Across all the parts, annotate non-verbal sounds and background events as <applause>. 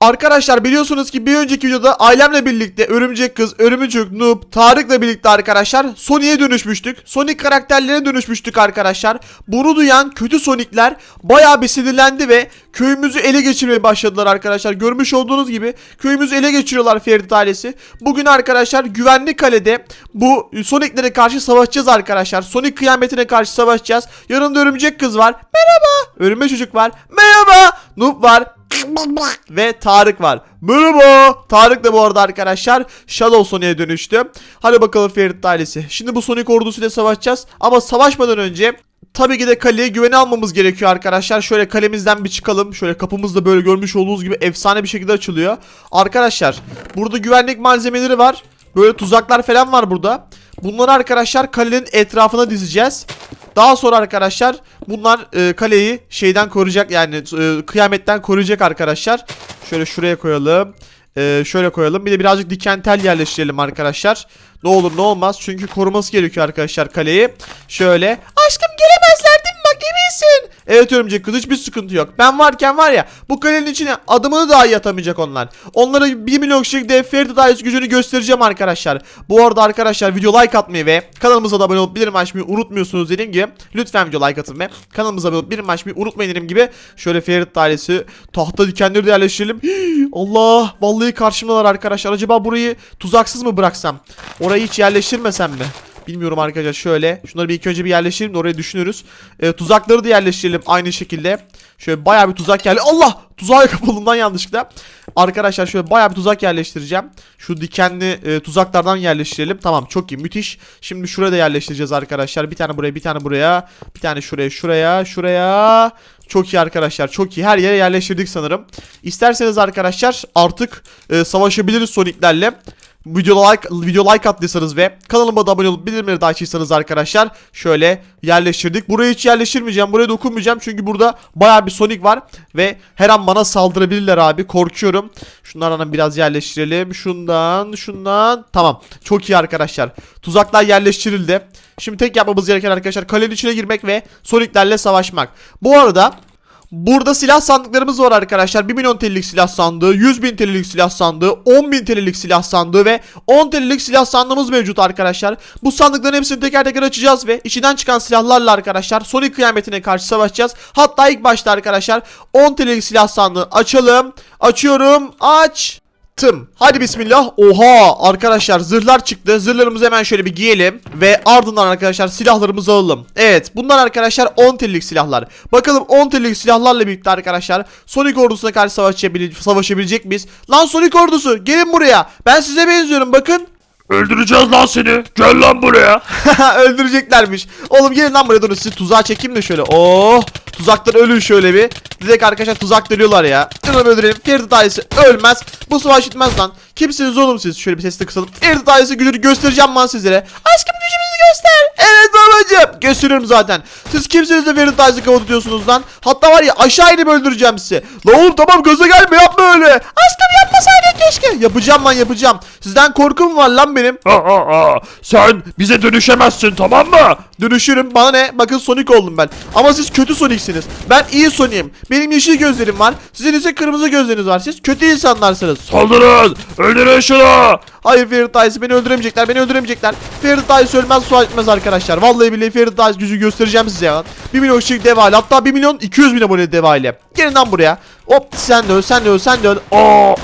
Arkadaşlar biliyorsunuz ki bir önceki videoda ailemle birlikte Örümcek Kız, Örümcek Noob, Tarık'la birlikte arkadaşlar Sonic'e dönüşmüştük. Sonic karakterlerine dönüşmüştük arkadaşlar. Bunu duyan kötü Sonic'ler bayağı bir sinirlendi ve köyümüzü ele geçirmeye başladılar arkadaşlar. Görmüş olduğunuz gibi köyümüzü ele geçiriyorlar Ferit ailesi. Bugün arkadaşlar güvenli kalede bu Sonic'lere karşı savaşacağız arkadaşlar. Sonic kıyametine karşı savaşacağız. Yanımda Örümcek Kız var. Merhaba. Örümcek Çocuk var. Merhaba. Noob var ve Tarık var. Merhaba. Tarık da bu arada arkadaşlar Shadow Sonic'e dönüştü. Hadi bakalım Ferit ailesi. Şimdi bu Sonic ordusuyla savaşacağız. Ama savaşmadan önce Tabii ki de kaleye güvene almamız gerekiyor arkadaşlar. Şöyle kalemizden bir çıkalım. Şöyle kapımız da böyle görmüş olduğunuz gibi efsane bir şekilde açılıyor. Arkadaşlar burada güvenlik malzemeleri var. Böyle tuzaklar falan var burada. Bunları arkadaşlar kalenin etrafına dizeceğiz. Daha sonra arkadaşlar bunlar e, kaleyi şeyden koruyacak yani e, kıyametten koruyacak arkadaşlar. Şöyle şuraya koyalım. E, şöyle koyalım. Bir de birazcık diken tel yerleştirelim arkadaşlar. Ne olur ne olmaz. Çünkü koruması gerekiyor arkadaşlar kaleyi. Şöyle. Aşkım gelemezler değil mi? Bak eminsin. Evet örümcek kız hiçbir sıkıntı yok. Ben varken var ya bu kalenin içine adımını dahi atamayacak onlar. Onlara 1 milyon kişilik de Ferit Dayıs gücünü göstereceğim arkadaşlar. Bu arada arkadaşlar video like atmayı ve kanalımıza da abone olup bildirim açmayı unutmuyorsunuz dediğim gibi. Lütfen video like atın ve kanalımıza abone olup bildirim açmayı unutmayın dediğim gibi. Şöyle Ferit dairesi tahta dikenleri de yerleştirelim. Hii, <gasps> Allah vallahi karşımdalar arkadaşlar. Acaba burayı tuzaksız mı bıraksam? Orayı hiç yerleştirmesem mi? Bilmiyorum arkadaşlar şöyle. Şunları bir ilk önce bir yerleştirelim de oraya düşünürüz. Ee, tuzakları da yerleştirelim aynı şekilde. Şöyle bayağı bir tuzak geldi. Allah! Tuzağa <laughs> kapıldığımdan yanlışlıkla. Arkadaşlar şöyle bayağı bir tuzak yerleştireceğim. Şu dikenli e, tuzaklardan yerleştirelim. Tamam çok iyi müthiş. Şimdi şuraya da yerleştireceğiz arkadaşlar. Bir tane buraya bir tane buraya. Bir tane şuraya şuraya şuraya. Çok iyi arkadaşlar çok iyi. Her yere yerleştirdik sanırım. İsterseniz arkadaşlar artık e, savaşabiliriz Sonic'lerle video like video like attıysanız ve kanalıma da abone olup bildirimleri de açıysanız arkadaşlar şöyle yerleştirdik. Burayı hiç yerleştirmeyeceğim. Buraya dokunmayacağım çünkü burada baya bir Sonic var ve her an bana saldırabilirler abi. Korkuyorum. Şunlardan biraz yerleştirelim. Şundan, şundan. Tamam. Çok iyi arkadaşlar. Tuzaklar yerleştirildi. Şimdi tek yapmamız gereken arkadaşlar kalenin içine girmek ve Sonic'lerle savaşmak. Bu arada Burada silah sandıklarımız var arkadaşlar. 1 milyon TL'lik silah sandığı, 100 bin TL'lik silah sandığı, 10 bin TL'lik silah sandığı ve 10 TL'lik silah sandığımız mevcut arkadaşlar. Bu sandıkların hepsini teker teker açacağız ve içinden çıkan silahlarla arkadaşlar Sonic kıyametine karşı savaşacağız. Hatta ilk başta arkadaşlar 10 TL'lik silah sandığı açalım. Açıyorum. Aç. Tım. Hadi bismillah. Oha arkadaşlar zırhlar çıktı. Zırhlarımızı hemen şöyle bir giyelim. Ve ardından arkadaşlar silahlarımızı alalım. Evet bunlar arkadaşlar 10 TL'lik silahlar. Bakalım 10 TL'lik silahlarla birlikte arkadaşlar Sonic ordusuna karşı savaşabil savaşabilecek miyiz? Lan Sonic ordusu gelin buraya. Ben size benziyorum bakın. Öldüreceğiz lan seni. Gel lan buraya. <laughs> Öldüreceklermiş. Oğlum gelin lan buraya durun sizi tuzağa çekeyim de şöyle. Oh tuzaktan ölün şöyle bir. Direkt arkadaşlar tuzak dönüyorlar ya. Şunu öldürelim. Ferit ailesi ölmez. Bu savaş bitmez lan. Kimsiniz oğlum siz? Şöyle bir sesle kısalım. Ferit ailesi gücünü göstereceğim lan sizlere. Aşkım gücümüzü göster. Evet babacım. Gösteriyorum zaten. Siz kimsiniz de Ferit ailesi kafa lan? Hatta var ya aşağı inip öldüreceğim sizi. Lan oğlum tamam gaza gelme yapma öyle. Aşkım yapmasaydın keşke. Yapacağım lan yapacağım. Sizden korkum var lan benim. Ha, ha, ha. Sen bize dönüşemezsin tamam mı? Dönüşürüm bana ne? Bakın Sonic oldum ben. Ama siz kötü Sonic'siniz. Ben iyi Sonic'im. Benim yeşil gözlerim var. Sizin ise kırmızı gözleriniz var. Siz kötü insanlarsınız. Saldırın. Öldürün şunu. Hayır Dice'ı beni öldüremeyecekler. Beni öldüremeyecekler. Ferit Dice ölmez su etmez arkadaşlar. Vallahi billahi Ferit Dice gücü göstereceğim size ya. 1 milyon kişilik dev aile. Hatta 1 milyon 200 bin abone dev aile. Gelin lan buraya. Hop sen de öl sen de öl sen de öl. Aa.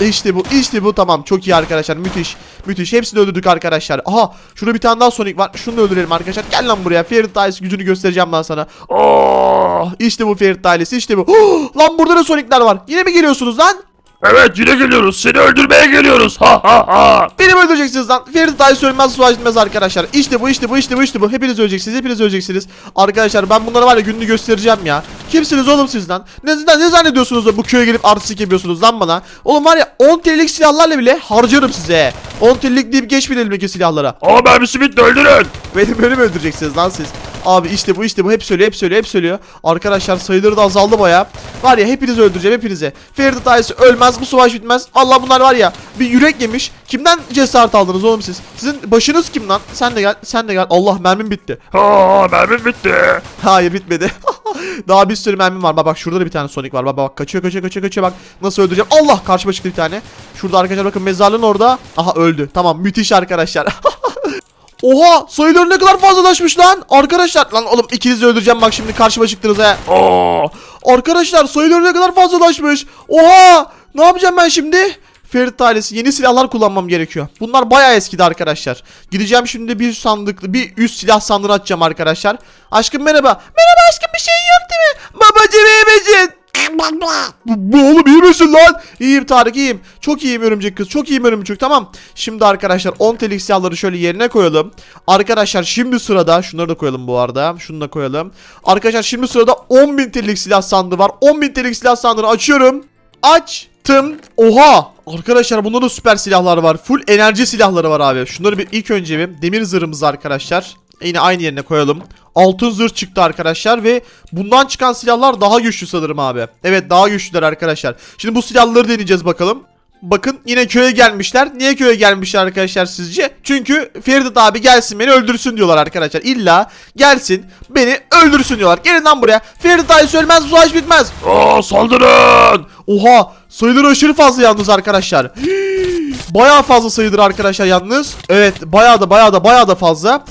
İşte bu işte bu tamam çok iyi arkadaşlar müthiş müthiş hepsini öldürdük arkadaşlar aha şurada bir tane daha Sonic var şunu da öldürelim arkadaşlar gel lan buraya Ferit Dice gücünü göstereceğim lan sana oh, işte bu Ferit ailesi işte bu Oh, <gasps> lan burada da Sonic'ler var yine mi geliyorsunuz lan Evet yine geliyoruz. Seni öldürmeye geliyoruz. Ha ha ha. Beni öldüreceksiniz lan? Ferit Dice ölmez su açmaz arkadaşlar. İşte bu işte bu işte bu işte bu. Hepiniz öleceksiniz hepiniz öleceksiniz. Arkadaşlar ben bunlara var ya gününü göstereceğim ya. Kimsiniz oğlum siz lan? Ne, ne, ne zannediyorsunuz da bu köye gelip artistik yapıyorsunuz lan bana? Oğlum var ya 10 TL'lik silahlarla bile harcarım size. 10 TL'lik deyip geçmeyin elimdeki silahlara. Aa mermisi bitti öldürün. Beni böyle mi öldüreceksiniz lan siz? Abi işte bu işte bu hep söylüyor hep söylüyor hep söylüyor. Arkadaşlar sayıları da azaldı baya. Var ya hepinizi öldüreceğim hepinizi. Ferdi Taysi ölmez bu savaş bitmez. Allah bunlar var ya bir yürek yemiş. Kimden cesaret aldınız oğlum siz? Sizin başınız kim lan? Sen de gel sen de gel. Allah mermim bitti. Ha mermim bitti. Hayır bitmedi. <laughs> Daha bir sürü mermim var. Bak bak şurada da bir tane Sonic var. Bak bak kaçıyor kaçıyor kaçıyor kaçıyor bak. Nasıl öldüreceğim? Allah karşıma çıktı bir tane. Şurada arkadaşlar bakın mezarlığın orada. Aha öldü. Tamam müthiş arkadaşlar. <laughs> Oha sayıları ne kadar fazlalaşmış lan. Arkadaşlar lan oğlum ikinizi öldüreceğim bak şimdi karşıma çıktınız ha. Aa, Arkadaşlar sayıları ne kadar fazlalaşmış. Oha ne yapacağım ben şimdi? Ferit ailesi yeni silahlar kullanmam gerekiyor. Bunlar bayağı eskidi arkadaşlar. Gideceğim şimdi bir sandıklı bir üst silah sandığını açacağım arkadaşlar. Aşkım merhaba. Merhaba aşkım bir şeyin yok değil mi? Babacım iyi? Bu, bu oğlum iyi misin lan? İyiyim Tarık iyiyim. Çok iyiyim örümcek kız. Çok iyiyim örümcek tamam. Şimdi arkadaşlar 10 telik silahları şöyle yerine koyalım. Arkadaşlar şimdi sırada şunları da koyalım bu arada. Şunu da koyalım. Arkadaşlar şimdi sırada 10.000 telik silah sandığı var. 10.000 telik silah sandığını açıyorum. Açtım. Oha! Arkadaşlar bunda da süper silahlar var. Full enerji silahları var abi. Şunları bir ilk önce bir demir zırhımız arkadaşlar. Yine aynı yerine koyalım. Altın zırh çıktı arkadaşlar ve bundan çıkan silahlar daha güçlü sanırım abi. Evet daha güçlüler arkadaşlar. Şimdi bu silahları deneyeceğiz bakalım. Bakın yine köye gelmişler. Niye köye gelmişler arkadaşlar sizce? Çünkü Feridun abi gelsin beni öldürsün diyorlar arkadaşlar. İlla gelsin beni öldürsün diyorlar. Gelin lan buraya. Feridun abi ölmez bu savaş bitmez. aa, saldırın. Oha sayıları aşırı fazla yalnız arkadaşlar. <gasps> bayağı fazla sayıdır arkadaşlar yalnız. Evet bayağı da bayağı da bayağı da fazla.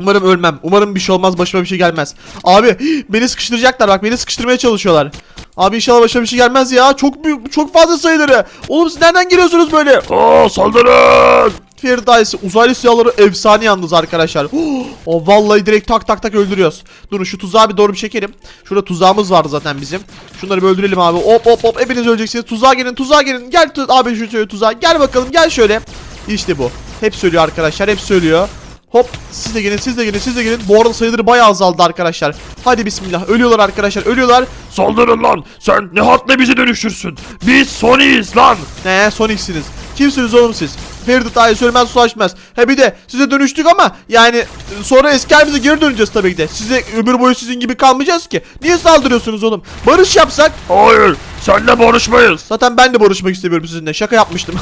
Umarım ölmem. Umarım bir şey olmaz başıma bir şey gelmez. Abi beni sıkıştıracaklar bak beni sıkıştırmaya çalışıyorlar. Abi inşallah başıma bir şey gelmez ya. Çok büyük çok fazla sayıları. Oğlum siz nereden geliyorsunuz böyle? Aa, saldırın. Feridaysi uzaylı silahları efsane yalnız arkadaşlar. <gasps> o vallahi direkt tak tak tak öldürüyoruz. Durun şu tuzağı bir doğru bir çekelim. Şurada tuzağımız vardı zaten bizim. Şunları bir öldürelim abi. Hop hop hop hepiniz öleceksiniz. Tuzağa gelin tuzağa gelin. Gel tu abi şu şöyle tuzağa. Gel bakalım gel şöyle. İşte bu. Hep söylüyor arkadaşlar hep söylüyor. Hop siz de gelin siz de gelin siz de gelin. Bu arada sayıları bayağı azaldı arkadaşlar. Hadi bismillah. Ölüyorlar arkadaşlar ölüyorlar. Saldırın lan. Sen ne hatla bizi dönüştürsün. Biz Sony'yiz lan. Ne Sonic'siniz. Kimsiniz oğlum siz? Feridun dahi söylemez su açmaz. He bir de size dönüştük ama yani sonra eski halimize geri döneceğiz tabii ki de. Size ömür boyu sizin gibi kalmayacağız ki. Niye saldırıyorsunuz oğlum? Barış yapsak. Hayır. Senle barışmayız. Zaten ben de barışmak istemiyorum sizinle. Şaka yapmıştım.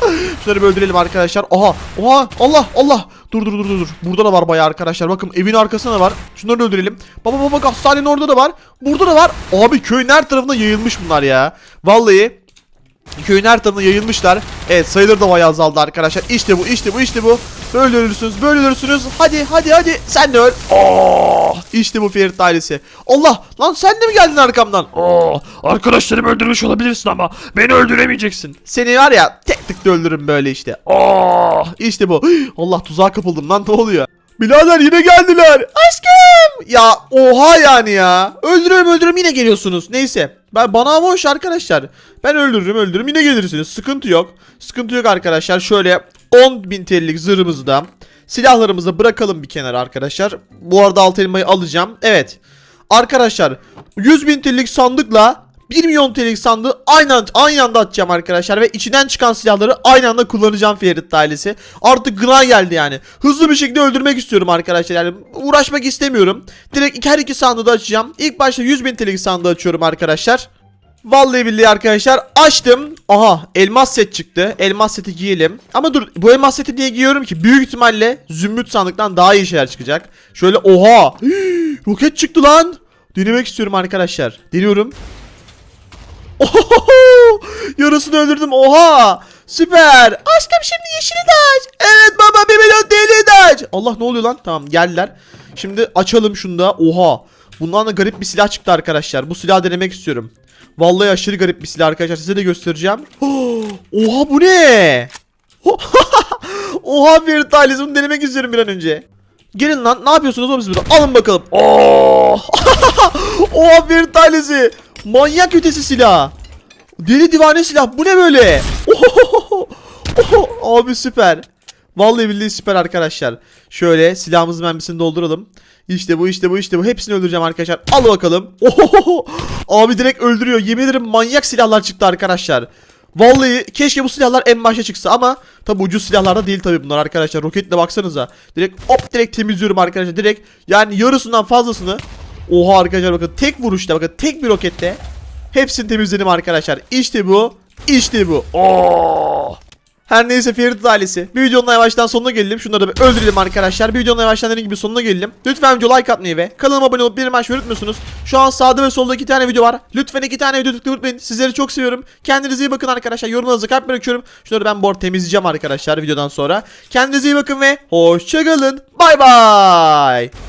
<laughs> Şunları bir öldürelim arkadaşlar. Oha oha Allah Allah. Dur dur dur dur. Burada da var bayağı arkadaşlar. Bakın evin arkasında da var. Şunları öldürelim. Baba baba bak hastanenin orada da var. Burada da var. Abi köyün her tarafına yayılmış bunlar ya. Vallahi Köyün her tarafına yayılmışlar. Evet sayıları da bayağı azaldı arkadaşlar. İşte bu işte bu işte bu. Böyle ölürsünüz böyle ölürsünüz. Hadi hadi hadi sen de öl. Aa, işte bu Ferit ailesi. Allah lan sen de mi geldin arkamdan? Aa, arkadaşlarımı öldürmüş olabilirsin ama beni öldüremeyeceksin. Seni var ya tek tık da öldürürüm böyle işte. Aa, İşte bu. <gasps> Allah tuzağa kapıldım lan ne oluyor? Birader yine geldiler. Aşkım. Ya oha yani ya. Öldürürüm öldürürüm yine geliyorsunuz. Neyse. Ben bana boş arkadaşlar. Ben öldürürüm öldürürüm yine gelirsiniz. Sıkıntı yok. Sıkıntı yok arkadaşlar. Şöyle 10.000 TL'lik zırhımızı da silahlarımızı bırakalım bir kenara arkadaşlar. Bu arada alt elmayı alacağım. Evet. Arkadaşlar 100.000 TL'lik sandıkla 1 milyon TL'lik sandığı aynı, an- aynı anda atacağım arkadaşlar ve içinden çıkan silahları aynı anda kullanacağım Ferit ailesi. Artık gına geldi yani. Hızlı bir şekilde öldürmek istiyorum arkadaşlar yani uğraşmak istemiyorum. Direkt her iki sandığı da açacağım. İlk başta 100 bin TL'lik sandığı açıyorum arkadaşlar. Vallahi billahi arkadaşlar açtım. Aha elmas set çıktı. Elmas seti giyelim. Ama dur bu elmas seti niye giyiyorum ki? Büyük ihtimalle zümrüt sandıktan daha iyi şeyler çıkacak. Şöyle oha. <gasps> Roket çıktı lan. Denemek istiyorum arkadaşlar. Deniyorum. Ohoho! Yarısını öldürdüm. Oha! Süper. Aşkım şimdi yeşili de aç. Evet baba bir milyon TL de aç. Allah ne oluyor lan? Tamam geldiler. Şimdi açalım şunu da. Oha. Bundan da garip bir silah çıktı arkadaşlar. Bu silahı denemek istiyorum. Vallahi aşırı garip bir silah arkadaşlar. Size de göstereceğim. <gasps> Oha bu ne? <laughs> Oha bir tanesi bunu denemek istiyorum bir an önce. Gelin lan ne yapıyorsunuz oğlum siz burada? Alın bakalım. Oh! <laughs> Oha bir tanesi. Manyak ötesi silah. Deli divane silah. Bu ne böyle? <laughs> Abi süper. Vallahi billahi süper arkadaşlar. Şöyle silahımızın mermisini dolduralım. İşte bu işte bu işte bu. Hepsini öldüreceğim arkadaşlar. Al bakalım. <laughs> Abi direkt öldürüyor. Yemin ederim manyak silahlar çıktı arkadaşlar. Vallahi keşke bu silahlar en başa çıksa ama tabi ucuz silahlarda değil tabi bunlar arkadaşlar. Roketle baksanıza. Direkt hop direkt temizliyorum arkadaşlar. Direkt yani yarısından fazlasını. Oha arkadaşlar bakın tek vuruşta bakın tek bir rokette hepsini temizledim arkadaşlar. İşte bu. İşte bu. Oo. Her neyse Ferit ailesi. Bir videonun yavaştan sonuna gelelim. Şunları da bir öldürelim arkadaşlar. Bir videonun yavaştan dediğim gibi sonuna gelelim. Lütfen video like atmayı ve kanalıma abone olup bir maç unutmuyorsunuz. Şu an sağda ve solda iki tane video var. Lütfen iki tane video tıklamayı unutmayın. Sizleri çok seviyorum. Kendinize iyi bakın arkadaşlar. Yorumlarınızı kalp bırakıyorum. Şunları ben bu arada temizleyeceğim arkadaşlar videodan sonra. Kendinize iyi bakın ve hoşçakalın. Bay bay.